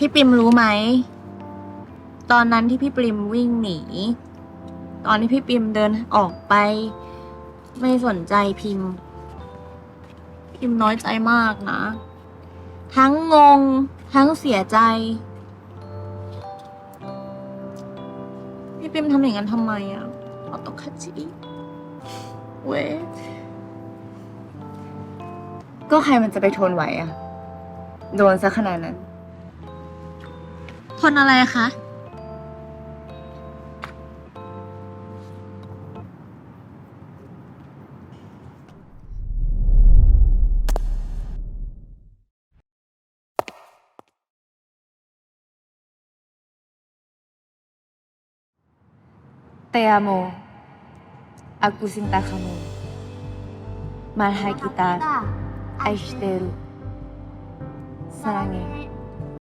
พี่ปิมรู้ไหม ตอนนั้นที่พี่ปิมวิ่งหนี ตอนที่พี่ปิมเดินออกไป ไม่สนใจพิมพ์ พิมน้อยใจมากนะ ทั้งงง ทั้งเสียใจ พี่ปิมทำอย่างนั้นทำไมอะเอาตกคัจิเว้ยก็ใครมันจะไปทนไหวอะโดนซะขนาดนั้น ทนอะไรคะ Te. Aku cinta kamu. Mahal kita. Aishiteru. Sarangi.